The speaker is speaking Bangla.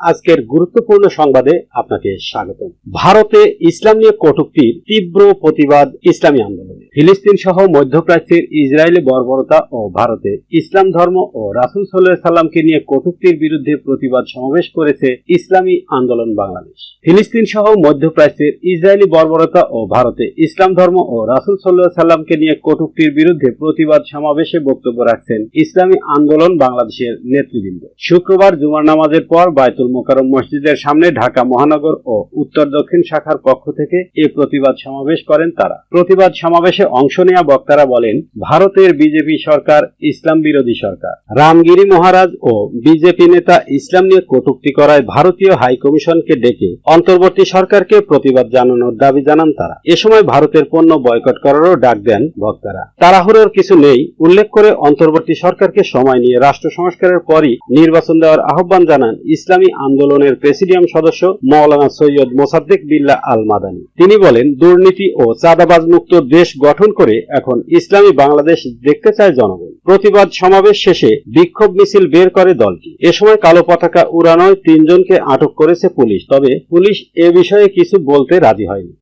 আজকের গুরুত্বপূর্ণ সংবাদে আপনাকে স্বাগত ভারতে ইসলাম নিয়ে কটূক্তির তীব্র প্রতিবাদ, ইসলামী আন্দোলনে। ফিলিস্তিন সহ মধ্যপ্রাচ্যের ইসরায়েলি বর্বরতা ও ভারতে ইসলাম ধর্ম ও রাসুল সাল্লাহ সাল্লামকে নিয়ে কটুক্তির বিরুদ্ধে প্রতিবাদ সমাবেশ করেছে ইসলামী আন্দোলন বাংলাদেশ। ফিলিস্তিন সহ মধ্যপ্রাচ্যের ইসরায়েলি বর্বরতা ও ভারতে ইসলাম ধর্ম ও রাসুল সাল্লাহ সাল্লামকে নিয়ে কটূক্তির বিরুদ্ধে প্রতিবাদ সমাবেশে বক্তব্য রাখছেন ইসলামী আন্দোলন বাংলাদেশের নেতৃবৃন্দ। শুক্রবার জুমার নামাজের পর বায়তুল মোকারম মসজিদের সামনে ঢাকা মহানগর ও উত্তর দক্ষিণ শাখার পক্ষ থেকে এ প্রতিবাদ সমাবেশ করেন তারা। প্রতিবাদ সমাবেশে অংশ নেওয়া বক্তারা বলেন, ভারতের বিজেপি সরকার ইসলাম বিরোধী সরকার। রামগিরি মহারাজ ও বিজেপি নেতা ইসলাম নিয়ে কটূক্তি করায় ভারতীয় হাই কমিশনকে ডেকে অন্তর্বর্তী সরকারকে প্রতিবাদ জানানোর দাবি জানান তারা। এ সময় ভারতের পণ্য বয়কট করারও ডাক দেন বক্তারা। তাড়াহুড়োর কিছু নেই, উল্লেখ করে অন্তর্বর্তী সরকারকে সময় নিয়ে রাষ্ট্র সংস্কারের পরই নির্বাচন দেওয়ার আহ্বান জানান ইসলামী আন্দোলনের প্রেসিডিয়াম সদস্য মৌলানা সৈয়দ মোসাদ্দেক বিল্লা আল মাদানি তিনি বলেন, দুর্নীতি ও চাঁদাবাজ মুক্ত দেশ গঠন করে এখন ইসলামী বাংলাদেশ দেখতে চায় জনগণ। প্রতিবাদ সমাবেশ শেষে বিক্ষোভ মিছিল বের করে দলটি। এ সময় কালো পতাকা উড়ানোয় তিনজনকে আটক করেছে পুলিশ। তবে পুলিশ এ বিষয়ে কিছু বলতে রাজি হয়নি।